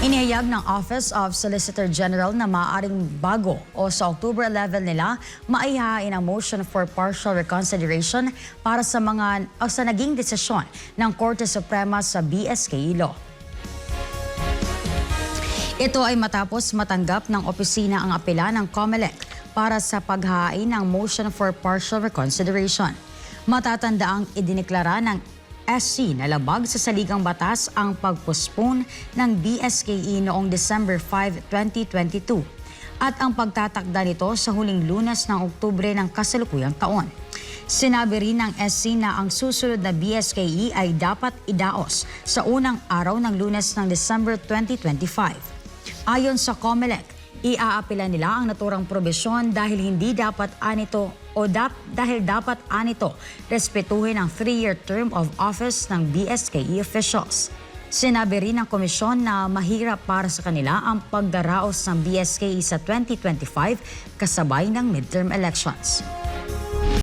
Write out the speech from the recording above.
Inihayag ng Office of Solicitor General na maaaring bago o sa October 11 nila maihain ang motion for partial reconsideration para sa mga o sa naging desisyon ng Korte Suprema sa BSK Law. Ito ay matapos matanggap ng opisina ang apela ng COMELEC para sa paghain ng motion for partial reconsideration. Matatanda ang idineklara ng SC na labag sa saligang batas ang pagpospone ng BSKE noong December 5, 2022 at ang pagtatakda nito sa huling lunas ng Oktubre ng kasalukuyang taon. Sinabi rin ng SC na ang susunod na BSKE ay dapat idaos sa unang araw ng lunes ng December 2025. Ayon sa COMELEC, iaapila nila ang naturang probisyon dahil hindi dapat anito o dap, dahil dapat anito respetuhin ang three-year term of office ng BSKE officials. Sinabi rin ng komisyon na mahirap para sa kanila ang pagdaraos ng BSKE sa 2025 kasabay ng midterm elections.